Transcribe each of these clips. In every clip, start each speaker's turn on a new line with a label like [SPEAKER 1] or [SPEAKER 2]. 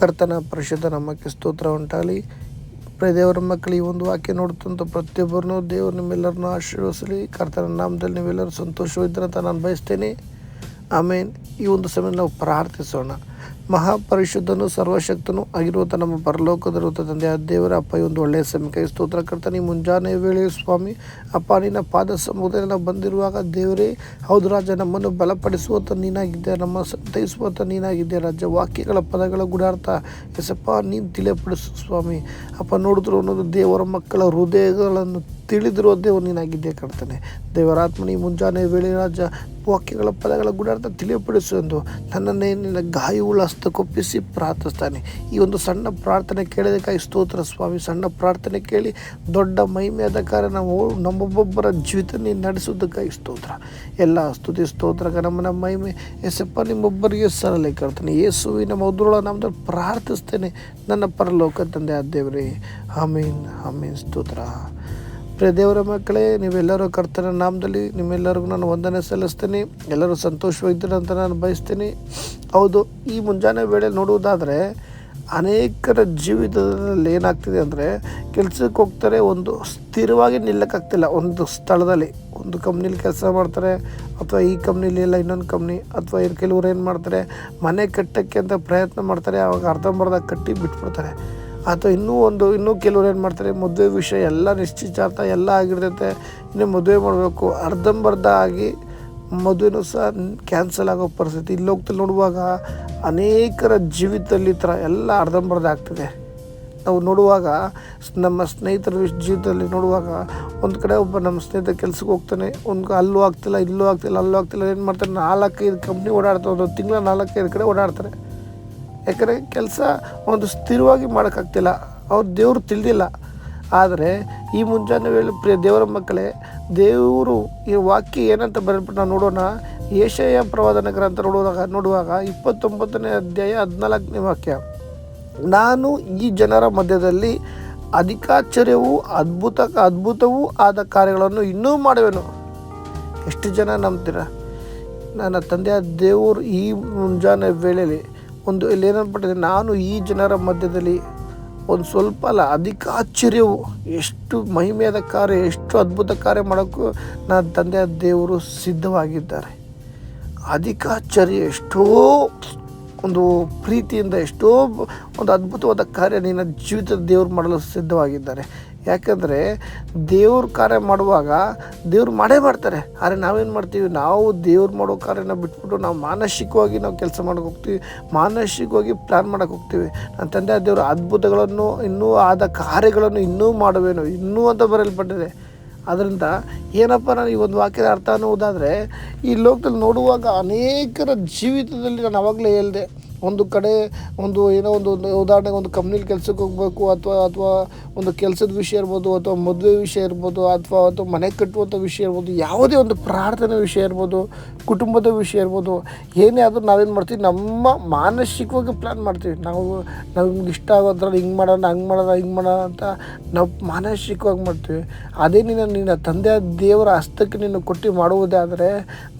[SPEAKER 1] ಕರ್ತನ ಪರಿಶುದ್ಧ ನಮ್ಮಕ್ಕೆ ಸ್ತೋತ್ರ ಉಂಟಾಗಲಿ. ದೇವರ ಮಕ್ಕಳು ಈ ಒಂದು ವಾಕ್ಯ ನೋಡ್ತಂತ ಪ್ರತಿಯೊಬ್ಬರನ್ನು ದೇವರು ನಿಮ್ಮೆಲ್ಲರನ್ನು ಆಶೀರ್ವಸಲಿ ಕರ್ತನ ನಾಮದಲ್ಲಿ ನೀವೆಲ್ಲರೂ ಸಂತೋಷವಿದ್ದರಂತ ನಾನು ಬಯಸ್ತೇನೆ. ಆಮೇಲೆ ಈ ಒಂದು ಸಮಯ ನಾವು ಪ್ರಾರ್ಥಿಸೋಣ. ಮಹಾಪರಿಶುದ್ಧನು ಸರ್ವಶಕ್ತನು ಆಗಿರುವಂಥ ನಮ್ಮ ಪರಲೋಕದಲ್ಲಿರುವಂಥ ತಂದೆ. ಆ ದೇವರ ಅಪ್ಪ ಒಂದು ಒಳ್ಳೆಯ ಸಮಯಕ್ಕೆ ಸ್ತೋತ್ರ ಕರ್ತನಿ ಮುಂಜಾನೆ ವೇಳೆ ಸ್ವಾಮಿ, ಅಪ್ಪ, ನಿನ್ನ ಪಾದ ಸಮುದಾಯ ಬಂದಿರುವಾಗ ದೇವರೇ, ಹೌದು ರಾಜ, ನಮ್ಮನ್ನು ಬಲಪಡಿಸುವಂಥ ನೀನಾಗಿದ್ದೆ, ನಮ್ಮ ಸಂತೈಸುವಂಥ ನೀನಾಗಿದ್ದೆ. ರಾಜ ವಾಕ್ಯಗಳ ಪದಗಳ ಗುಡಾರ್ಥ, ಎಸಪ್ಪ, ನೀನು ತಿಳಿಯಪಡಿಸು ಸ್ವಾಮಿ. ಅಪ್ಪ ನೋಡಿದ್ರು ಅನ್ನೋದು ದೇವರ ಮಕ್ಕಳ ಹೃದಯಗಳನ್ನು ತಿಳಿದಿರುವ ದೇವರು ನೀನಾಗಿದ್ದೇ ಕರ್ತನೆ ದೇವರಾತ್ಮನಿ ಮುಂಜಾನೆ ವೇಳೆ ರಾಜ ವಾಕ್ಯಗಳ ಪದಗಳ ಗುಣಾರ್ಥ ತಿಳಿಯಪಡಿಸು ಎಂದು ನನ್ನನ್ನೇ ನಿನ್ನ ಹಸ್ತ ಕೊಪ್ಪಿಸಿ ಪ್ರಾರ್ಥಿಸ್ತಾನೆ. ಈ ಒಂದು ಸಣ್ಣ ಪ್ರಾರ್ಥನೆ ಕೇಳೋದಕ್ಕಾಗಿ ಸ್ತೋತ್ರ ಸ್ವಾಮಿ. ಸಣ್ಣ ಪ್ರಾರ್ಥನೆ ಕೇಳಿ ದೊಡ್ಡ ಮಹಿಮೆಯಾದ ಕಾರ್ಯ ನಾವು ನಮ್ಮೊಬ್ಬೊಬ್ಬರ ಜೀವಿತ ನೀನು ನಡೆಸೋದಕ್ಕಾಗಿ ಸ್ತೋತ್ರ. ಎಲ್ಲ ಸ್ತುತಿ ಸ್ತೋತ್ರ ನಮ್ಮನ ಮಹಿಮೆ. ಎಸಪ್ಪ ನಿಮ್ಮೊಬ್ಬರಿಗೆ ಸರಳೆ ಕರ್ತನೆ. ಯೇಸುವಿನ ಮಧುರ ನಮ್ಮದು ಪ್ರಾರ್ಥಿಸ್ತೇನೆ. ನನ್ನ ಪರಲೋಕ ತಂದೆ ಆ ದೇವರೇ. ಆಮೀನ್ ಆಮೀನ್. ಸ್ತೋತ್ರ. ಪ್ರಿಯ ದೇವರ ಮಕ್ಕಳೇ, ನೀವೆಲ್ಲರೂ ಕರ್ತನ ನಾಮದಲ್ಲಿ ನಿಮ್ಮೆಲ್ಲರಿಗೂ ನಾನು ವಂದನೆ ಸಲ್ಲಿಸ್ತೀನಿ. ಎಲ್ಲರೂ ಸಂತೋಷವಾಗಿದ್ದೀರ ಅಂತ ನಾನು ಬಯಸ್ತೀನಿ. ಹೌದು, ಈ ಮುಂಜಾನೆ ವೇಳೆ ನೋಡುವುದಾದರೆ ಅನೇಕರ ಜೀವಿತದಲ್ಲಿ ಏನಾಗ್ತಿದೆ ಅಂದರೆ ಕೆಲಸಕ್ಕೆ ಹೋಗ್ತಾರೆ, ಒಂದು ಸ್ಥಿರವಾಗಿ ನಿಲ್ಲಕ್ಕಾಗ್ತಿಲ್ಲ. ಒಂದು ಸ್ಥಳದಲ್ಲಿ, ಒಂದು ಕಂಪ್ನೀಲಿ ಕೆಲಸ ಮಾಡ್ತಾರೆ, ಅಥವಾ ಈ ಕಂಪ್ನಿಲಿ ಇಲ್ಲ, ಇನ್ನೊಂದು ಕಂಪ್ನಿ ಅಥವಾ ಕೆಲವರು ಏನು ಮಾಡ್ತಾರೆ, ಮನೆ ಕಟ್ಟೋಕ್ಕೆ ಅಂತ ಪ್ರಯತ್ನ ಮಾಡ್ತಾರೆ, ಆವಾಗ ಅರ್ಧಂಬರ್ಧ ಕಟ್ಟಿ ಬಿಟ್ಬಿಡ್ತಾರೆ. ಅಥವಾ ಇನ್ನೂ ಒಂದು, ಇನ್ನೂ ಕೆಲವ್ರು ಏನು ಮಾಡ್ತಾರೆ, ಮದುವೆ ವಿಷಯ ಎಲ್ಲ ನಿಶ್ಚಿತಾರ್ಥ ಎಲ್ಲ ಆಗಿರ್ತೈತೆ, ಇನ್ನು ಮದುವೆ ಮಾಡಬೇಕು. ಅರ್ಧಂಬರ್ಧ ಆಗಿ ಮದುವೆನೂ ಸಹ ಕ್ಯಾನ್ಸಲ್ ಆಗೋ ಪರಿಸ್ಥಿತಿ ಇಲ್ಲಿ ಹೋಗ್ತಲ್ಲಿ ನೋಡುವಾಗ. ಅನೇಕರ ಜೀವಿತದಲ್ಲಿ ಈ ಥರ ಎಲ್ಲ ಅರ್ಧಂಬರ್ಧ ಆಗ್ತಿದೆ. ನಾವು ನೋಡುವಾಗ, ನಮ್ಮ ಸ್ನೇಹಿತರ ಜೀವಿತದಲ್ಲಿ ನೋಡುವಾಗ, ಒಂದು ಕಡೆ ಒಬ್ಬ ನಮ್ಮ ಸ್ನೇಹಿತ ಕೆಲ್ಸಕ್ಕೆ ಹೋಗ್ತಾನೆ, ಒಂದು ಅಲ್ಲೂ ಆಗ್ತಿಲ್ಲ, ಇಲ್ಲೂ ಆಗ್ತಿಲ್ಲ, ಅಲ್ಲೂ ಆಗ್ತಿಲ್ಲ, ಏನು ಮಾಡ್ತಾರೆ ನಾಲ್ಕೈದು ಕಂಪ್ನಿ ಓಡಾಡ್ತಾರೆ ಒಂದು ತಿಂಗಳ ನಾಲ್ಕೈದು ಕಡೆ ಓಡಾಡ್ತಾರೆ. ಯಾಕಂದರೆ ಕೆಲಸ ಒಂದು ಸ್ಥಿರವಾಗಿ ಮಾಡೋಕ್ಕಾಗ್ತಿಲ್ಲ. ಅವ್ರು ದೇವರು ತಿಳಿದಿಲ್ಲ. ಆದರೆ ಈ ಮುಂಜಾನೆ ವೇಳೆ ಪ್ರಿಯ ದೇವರ ಮಕ್ಕಳೇ, ದೇವರು ಈ ವಾಕ್ಯ ಏನಂತ ಬರೆದ್ಬಿಟ್ಟು ನಾವು ನೋಡೋಣ. ಏಷಯ ಪ್ರವಾದನ ಗ್ರಂಥ ನೋಡುವಾಗ ನೋಡುವಾಗ ಇಪ್ಪತ್ತೊಂಬತ್ತನೇ ಅಧ್ಯಾಯ ಹದಿನಾಲ್ಕನೇ ವಾಕ್ಯ. ನಾನು ಈ ಜನರ ಮಧ್ಯದಲ್ಲಿ ಅಧಿಕಾಶ್ಚರ್ಯವೂ ಅದ್ಭುತ, ಅದ್ಭುತವೂ ಆದ ಕಾರ್ಯಗಳನ್ನು ಇನ್ನೂ ಮಾಡುವೆನು. ಎಷ್ಟು ಜನ ನಂಬ್ತೀರ? ನನ್ನ ತಂದೆಯ ದೇವರು ಈ ಮುಂಜಾನೆ ವೇಳೆಯಲ್ಲಿ ಒಂದು ಇಲ್ಲಿ ಏನನ್ಬಿಟ್ಟಿದೆ ನಾನು ಈ ಜನರ ಮಧ್ಯದಲ್ಲಿ ಒಂದು ಸ್ವಲ್ಪ ಅಲ್ಲ ಅಧಿಕ ಆಶ್ಚರ್ಯವು, ಎಷ್ಟು ಮಹಿಮೆಯಾದ ಕಾರ್ಯ, ಎಷ್ಟು ಅದ್ಭುತ ಕಾರ್ಯ ಮಾಡೋಕ್ಕೂ ನನ್ನ ತಂದೆಯ ದೇವರು ಸಿದ್ಧವಾಗಿದ್ದಾರೆ. ಅಧಿಕ ಆಶ್ಚರ್ಯ, ಎಷ್ಟೋ ಒಂದು ಪ್ರೀತಿಯಿಂದ, ಎಷ್ಟೋ ಒಂದು ಅದ್ಭುತವಾದ ಕಾರ್ಯ ನಿನ್ನ ಜೀವಿತದ ದೇವರು ಮಾಡಲು ಸಿದ್ಧವಾಗಿದ್ದಾರೆ. ಯಾಕಂದರೆ ದೇವ್ರ ಕಾರ್ಯ ಮಾಡುವಾಗ ದೇವ್ರು ಮಾಡೇ ಮಾಡ್ತಾರೆ. ಆದರೆ ನಾವೇನು ಮಾಡ್ತೀವಿ? ನಾವು ದೇವ್ರು ಮಾಡೋ ಕಾರ್ಯನ ಬಿಟ್ಬಿಟ್ಟು ನಾವು ಮಾನಸಿಕವಾಗಿ ನಾವು ಕೆಲಸ ಮಾಡೋಕೆ ಹೋಗ್ತೀವಿ. ಮಾನಸಿಕವಾಗಿ ಪ್ಲ್ಯಾನ್ ಮಾಡೋಕೆ ಹೋಗ್ತೀವಿ. ನನ್ನ ತಂದೆ ದೇವರು ಅದ್ಭುತಗಳನ್ನು ಇನ್ನೂ ಆದ ಕಾರ್ಯಗಳನ್ನು ಇನ್ನೂ ಮಾಡುವೇನು, ಇನ್ನೂ ಅಂತ ಬರೆಯಲ್ಪಟ್ಟಿದೆ. ಅದರಿಂದ ಏನಪ್ಪ ನಾನು ಈ ಒಂದು ವಾಕ್ಯದ ಅರ್ಥ ಅನ್ನುವುದಾದರೆ, ಈ ಲೋಕದಲ್ಲಿ ನೋಡುವಾಗ ಅನೇಕರ ಜೀವಿತದಲ್ಲಿ ನಾನು ಅವಾಗಲೇ ಹೇಳಿದೆ. ಒಂದು ಕಡೆ ಒಂದು ಏನೋ ಒಂದು ಉದಾಹರಣೆಗೆ ಒಂದು ಕಂಪ್ನಿಲಿ ಕೆಲಸಕ್ಕೆ ಹೋಗಬೇಕು ಅಥವಾ ಅಥವಾ ಒಂದು ಕೆಲಸದ ವಿಷಯ ಇರ್ಬೋದು, ಅಥವಾ ಮದುವೆ ವಿಷಯ ಇರ್ಬೋದು, ಅಥವಾ ಅಥವಾ ಮನೆ ಕಟ್ಟುವಂಥ ವಿಷಯ ಇರ್ಬೋದು, ಯಾವುದೇ ಒಂದು ಪ್ರಾರ್ಥನೆ ವಿಷಯ ಇರ್ಬೋದು, ಕುಟುಂಬದ ವಿಷಯ ಇರ್ಬೋದು, ಏನೇ ಆದರೂ ನಾವೇನು ಮಾಡ್ತೀವಿ, ನಮ್ಮ ಮಾನಸಿಕವಾಗಿ ಪ್ಲ್ಯಾನ್ ಮಾಡ್ತೀವಿ. ನಾವು, ನಮ್ಗೆ ಇಷ್ಟ ಆಗೋದ್ರಲ್ಲಿ ಹಿಂಗೆ ಮಾಡೋಣ, ಹಂಗೆ ಮಾಡೋಣ, ಹಿಂಗೆ ಮಾಡೋಣ ಅಂತ ನಾವು ಮಾನಸಿಕವಾಗಿ ಮಾಡ್ತೀವಿ. ಅದೇ ನಿನ್ನ ನಿನ್ನ ತಂದೆಯ ದೇವರ ಹಸ್ತಕ್ಕೆ ನೀನು ಕೊಟ್ಟು ಮಾಡುವುದೇ ಆದರೆ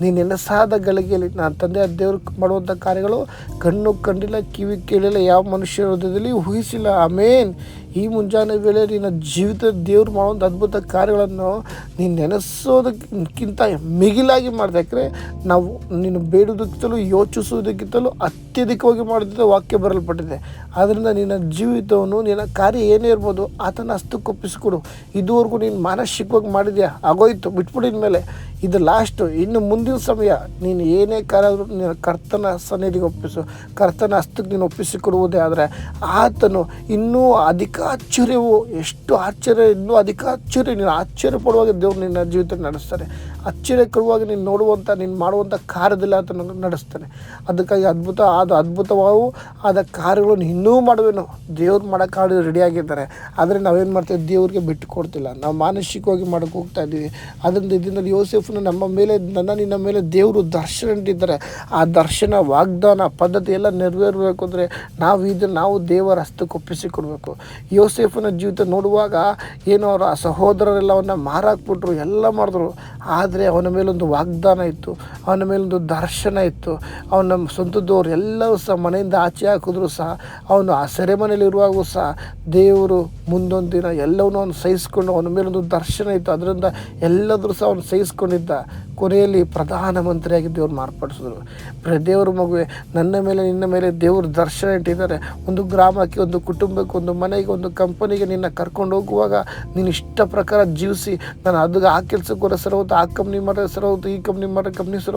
[SPEAKER 1] ನೀನು ಸಾದ ಗಳಿಗೆಯಲ್ಲಿ ನಾನು ತಂದೆಯ ದೇವರು ಮಾಡುವಂಥ ಕಾರ್ಯಗಳು ಕಣ್ಣು ಕಂಡಿಲ್ಲ ಕಿವಿ ಕೇಳಿಲ್ಲ ಯಾವ ಮನುಷ್ಯ ಹೃದಯದಲ್ಲಿ ಊಹಿಸಿಲ್ಲ. ಆಮೇನ್. ಈ ಮುಂಜಾನೆ ವೇಳೆ ನಿನ್ನ ಜೀವಿತ ದೇವ್ರು ಮಾಡುವಂಥ ಅದ್ಭುತ ಕಾರ್ಯಗಳನ್ನು ನೀನು ನೆನೆಸೋದಕ್ಕಿಂತ ಮಿಗಿಲಾಗಿ ಮಾಡಿದೆ. ನಾವು ನೀನು ಬೇಡುವುದಕ್ಕಿಂತಲೂ ಯೋಚಿಸುವುದಕ್ಕಿಂತಲೂ ಅತ್ಯಧಿಕವಾಗಿ ಮಾಡಿದ ವಾಕ್ಯ ಬರಲ್ಪಟ್ಟಿದೆ ಆದ್ದರಿಂದ ನಿನ್ನ ಜೀವಿತವನ್ನು, ನಿನ್ನ ಕಾರ್ಯ ಏನೇ ಇರ್ಬೋದು ಆತನ ಹಸ್ತಕ್ಕೊಪ್ಪಿಸಿಕೊಡು ಇದುವರೆಗೂ ನೀನು ಮಾನಸಿಕವಾಗಿ ಮಾಡಿದ್ಯಾ? ಆಗೋಯ್ತು ಬಿಟ್ಬಿಟ್ಟಿದ ಮೇಲೆ ಇದು ಲಾಸ್ಟು ಇನ್ನು ಮುಂದಿನ ಸಮಯ ನೀನು ಏನೇ ಕಾರ್ಯ ಆದರೂ ನಿನ್ನ ಕರ್ತನ ಸನ್ನಿಧಿಗೆ ಒಪ್ಪಿಸು. ಕರ್ತನ ಹಸ್ತಕ್ಕೆ ನೀನು ಒಪ್ಪಿಸಿಕೊಡುವುದೇ ಆದರೆ ಆತನು ಇನ್ನೂ ಅಧಿಕ ಆಶ್ಚರ್ಯವು? ಎಷ್ಟು ಆಶ್ಚರ್ಯ, ಇನ್ನೂ ಅಧಿಕ ಆಶ್ಚರ್ಯ. ನೀನು ಆಶ್ಚರ್ಯ ಪಡುವಾಗ ದೇವ್ರು ನಿನ್ನ ಜೀವಿತ ನಡೆಸ್ತಾನೆ ಆಶ್ಚರ್ಯಕರವಾಗಿ ನೀನು ನೋಡುವಂಥ, ನೀನು ಮಾಡುವಂಥ ಕಾರ್ಯದಲ್ಲಿ ಆತನ ನಡೆಸ್ತಾನೆ. ಅದಕ್ಕಾಗಿ ಅದ್ಭುತ ಆದ ಅದ್ಭುತವಾವು ಆದ ಕಾರ್ಯಗಳನ್ನು ಇನ್ನೂ ಮಾಡುವೇನು. ದೇವ್ರು ಮಾಡೋಕ್ಕಾಗಿ ರೆಡಿಯಾಗಿದ್ದಾರೆ ಆದರೆ ನಾವೇನು ಮಾಡ್ತೀವಿ? ದೇವ್ರಿಗೆ ಬಿಟ್ಟು ಕೊಡ್ತಿಲ್ಲ. ನಾವು ಮಾನಸಿಕವಾಗಿ ಮಾಡೋಕ್ಕೆ ಹೋಗ್ತಾ ಇದ್ದೀವಿ. ಅದರಿಂದ ಇದರಿಂದ ಯೋಸೆಫ್ನ ನಮ್ಮ ಮೇಲೆ, ನನ್ನ, ನಿನ್ನ ಮೇಲೆ ದೇವರು ದರ್ಶನ ಇಟ್ಟಿದ್ದಾರೆ ಆ ದರ್ಶನ, ವಾಗ್ದಾನ, ಪದ್ಧತಿ ಎಲ್ಲ ನೆರವೇರಬೇಕು ಅಂದರೆ ನಾವು ಇದನ್ನು, ನಾವು ದೇವರ ಹಸ್ತಕ್ಕೆ ಒಪ್ಪಿಸಿ ಕೊಡಬೇಕು ಯೋಸೇಫನ ಜೀವಿತ ನೋಡುವಾಗ ಏನೋ ಅವರ ಸಹೋದರರೆಲ್ಲ ಅವನ್ನ ಮಾರಾಕ್ಬಿಟ್ರು, ಎಲ್ಲ ಮಾಡಿದ್ರು. ಆದರೆ ಅವನ ಮೇಲೊಂದು ವಾಗ್ದಾನ ಇತ್ತು, ಅವನ ಮೇಲೊಂದು ದರ್ಶನ ಇತ್ತು. ಅವನ ಸ್ವಂತದವ್ರು ಎಲ್ಲರೂ ಸಹ ಮನೆಯಿಂದ ಆಚೆ ಹಾಕಿದ್ರು ಸಹ, ಅವನು ಆ ಸೆರೆಮನೆಯಲ್ಲಿರುವಾಗೂ ಸಹ ದೇವರು ಮುಂದೊಂದು ದಿನ ಎಲ್ಲವನ್ನೂ ಅವನು ಸಹಿಸ್ಕೊಂಡು ಅವನ ಮೇಲೊಂದು ದರ್ಶನ ಇತ್ತು. ಅದರಿಂದ ಎಲ್ಲದರೂ ಸಹ ಅವನು ಸಹಿಸ್ಕೊಂಡಿದ್ದ ಕೊನೆಯಲ್ಲಿ ಪ್ರಧಾನಮಂತ್ರಿಯಾಗಿ ದೇವ್ರು ಮಾರ್ಪಡಿಸಿದ್ರು. ದೇವ್ರ ಮಗುವೆ, ನನ್ನ ಮೇಲೆ ನಿನ್ನ ಮೇಲೆ ದೇವ್ರ ದರ್ಶನ ಇಟ್ಟಿದ್ದಾರೆ. ಒಂದು ಗ್ರಾಮಕ್ಕೆ, ಒಂದು ಕುಟುಂಬಕ್ಕೆ, ಒಂದು ಮನೆಗೆ ಒಂದು ಕಂಪನಿಗೆ ನಿನ್ನ ಕರ್ಕೊಂಡು ಹೋಗುವಾಗ ನೀನು ಇಷ್ಟ ಪ್ರಕಾರ ಜೀವಿಸಿ, ನಾನು ಅದು ಆ ಕೆಲಸಕ್ಕೋರ ಸರ ಹೋಗುತ್ತೆ, ಆ ಕಂಪ್ನಿ ಮಾಡಿದ್ರೆ ಸರ ಈ ಕಂಪ್ನಿ ಮಾಡಿದ್ರೆ ಕಂಪ್ನಿ ಸರ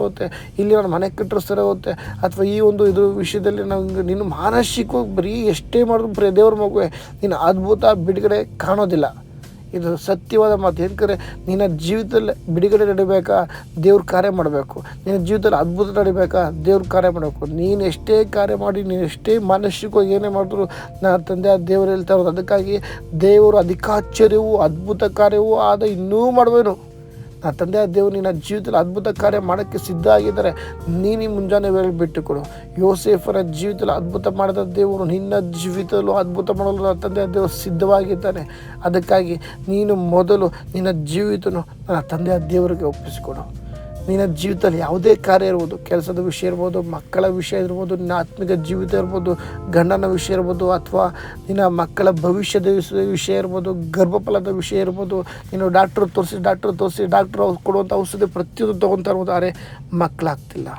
[SPEAKER 1] ಇಲ್ಲಿ ನಾನು ಮನೆ ಕಟ್ಟರೆ ಸರ ಹೋಗುತ್ತೆ, ಅಥವಾ ಈ ಒಂದು ಇದ್ರ ವಿಷಯದಲ್ಲಿ ನಂಗೆ ನೀನು ಮಾನಸಿಕವಾಗಿ ಬರೀ ಎಷ್ಟೇ ಮಾಡಿದ್ರು ಬರೀ ದೇವ್ರ ಮಗುವೆ, ನೀನು ಅದ್ಭುತ ಬಿಡುಗಡೆ ಕಾಣೋದಿಲ್ಲ. ಇದು ಸತ್ಯವಾದ ಮಾತು. ಏನಕ್ಕೆ ನಿನ್ನ ಜೀವಿತದಲ್ಲಿ ಬಿಡುಗಡೆ ನಡಿಬೇಕಾ? ದೇವ್ರ ಕಾರ್ಯ ಮಾಡಬೇಕು. ನಿನ್ನ ಜೀವಿತದಲ್ಲಿ ಅದ್ಭುತ ನಡಿಬೇಕಾ? ದೇವ್ರ ಕಾರ್ಯ ಮಾಡಬೇಕು. ನೀನು ಎಷ್ಟೇ ಕಾರ್ಯ ಮಾಡಿ, ನೀನು ಎಷ್ಟೇ ಮಾನಸಿಕವಾಗಿ ಏನೇ ಮಾಡಿದ್ರು ನನ್ನ ತಂದೆ ದೇವರು ಹೇಳ್ತಾ ಇರೋದು. ಅದಕ್ಕಾಗಿ ದೇವರು ಅಧಿಕಾಚಾರ್ಯವೂ ಅದ್ಭುತ ಕಾರ್ಯವೂ ಆದ ಇನ್ನೂ ಮಾಡುವೇನು. ನಾ ತಂದೆ ದೇವರು ನಿನ್ನ ಜೀವಿತದಲ್ಲಿ ಅದ್ಭುತ ಕಾರ್ಯ ಮಾಡೋಕ್ಕೆ ಸಿದ್ಧ ಆಗಿದ್ದಾರೆ. ನೀನು ಮುಂಜಾನೆ ವೇಳೆ ಬಿಟ್ಟು ಕೊಡು ಯೋಸೇಫರ ಜೀವಿತದಲ್ಲಿ ಅದ್ಭುತ ಮಾಡಿದ ದೇವರು ನಿನ್ನ ಜೀವಿತದಲ್ಲೂ ಅದ್ಭುತ ಮಾಡಲು ನನ್ನ ತಂದೆ ದೇವರು ಸಿದ್ಧವಾಗಿದ್ದಾನೆ. ಅದಕ್ಕಾಗಿ ನೀನು ಮೊದಲು ನಿನ್ನ ಜೀವಿತನು ನನ್ನ ತಂದೆಯ ದೇವರಿಗೆ ಒಪ್ಪಿಸಿಕೊಡು. ನಿನ್ನ ಜೀವಿತದಲ್ಲಿ ಯಾವುದೇ ಕಾರ್ಯ ಇರ್ಬೋದು, ಕೆಲಸದ ವಿಷಯ ಇರ್ಬೋದು, ಮಕ್ಕಳ ವಿಷಯ ಇರ್ಬೋದು, ನಿನ್ನ ಆತ್ಮಿಕ ಜೀವಿತ ಇರ್ಬೋದು, ಗಂಡನ ವಿಷಯ ಇರ್ಬೋದು, ಅಥವಾ ನಿನ್ನ ಮಕ್ಕಳ ಭವಿಷ್ಯದ ವಿಷಯ ಇರ್ಬೋದು, ಗರ್ಭಫಲದ ವಿಷಯ ಇರ್ಬೋದು, ನೀನು ಡಾಕ್ಟ್ರ್ ತೋರಿಸಿ ಡಾಕ್ಟ್ರ್ ತೋರಿಸಿ, ಡಾಕ್ಟ್ರ್ ಕೊಡುವಂಥ ಔಷಧಿ ಪ್ರತಿಯೊಂದು ತೊಗೊತಾ ಇರ್ಬೋದು, ಆದರೆ ಮಕ್ಕಳಾಗ್ತಿಲ್ಲ.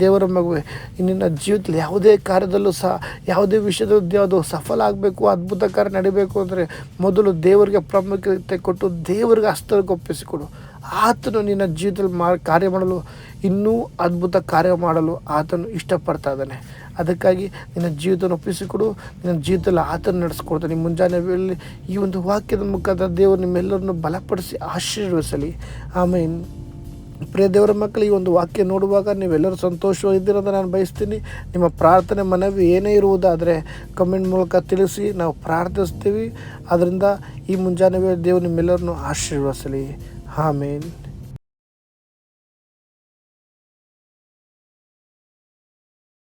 [SPEAKER 1] ದೇವರ ಮಗುವೆ, ನಿನ್ನ ಜೀವಿತದಲ್ಲಿ ಯಾವುದೇ ಕಾರ್ಯದಲ್ಲೂ ಸಹ, ಯಾವುದೇ ವಿಷಯದ ಯಾವುದು ಸಫಲ ಆಗಬೇಕು, ಅದ್ಭುತ ಕಾರ್ಯ ನಡಿಬೇಕು ಅಂದರೆ ಮೊದಲು ದೇವರಿಗೆ ಪ್ರಾಮುಖ್ಯತೆ ಕೊಟ್ಟು ದೇವರಿಗೆ ಅಸ್ತರಕ್ಕೆ ಒಪ್ಪಿಸಿಕೊಡು. ಆತನು ನಿನ್ನ ಜೀವಿತದಲ್ಲಿ ಮಾ ಕಾರ್ಯ ಮಾಡಲು, ಇನ್ನೂ ಅದ್ಭುತ ಕಾರ್ಯ ಮಾಡಲು ಆತನು ಇಷ್ಟಪಡ್ತಾ ಇದ್ದಾನೆ. ಅದಕ್ಕಾಗಿ ನಿನ್ನ ಜೀವಿತವನ್ನು ಒಪ್ಪಿಸಿಕೊಡು, ನಿನ್ನ ಜೀವಿತದಲ್ಲಿ ಆತನ ನಡೆಸ್ಕೊಡ್ತಾನೆ. ಮುಂಜಾನೆ ವೇಳೆ ಈ ಒಂದು ವಾಕ್ಯದ ಮುಖಾಂತರ ದೇವರು ನಿಮ್ಮೆಲ್ಲರನ್ನು ಬಲಪಡಿಸಿ ಆಶೀರ್ವದಿಸಲಿ. ಆಮೇಲೆ ಪ್ರಿಯ ದೇವರ ಮಕ್ಕಳು, ಈ ಒಂದು ವಾಕ್ಯ ನೋಡುವಾಗ ನೀವೆಲ್ಲರೂ ಸಂತೋಷವಾಗಿದ್ದೀರಂತ ನಾನು ಬಯಸ್ತೀನಿ. ನಿಮ್ಮ ಪ್ರಾರ್ಥನೆ ಮನವಿ ಏನೇ ಇರುವುದಾದರೆ ಕಮೆಂಟ್ ಮೂಲಕ ತಿಳಿಸಿ, ನಾವು ಪ್ರಾರ್ಥಿಸ್ತೀವಿ. ಅದರಿಂದ ಈ ಮುಂಜಾನೆ ವೇಳೆ ದೇವರು ನಿಮ್ಮೆಲ್ಲರನ್ನು ಆಶೀರ್ವದಿಸಲಿ. ಆಮೇನ್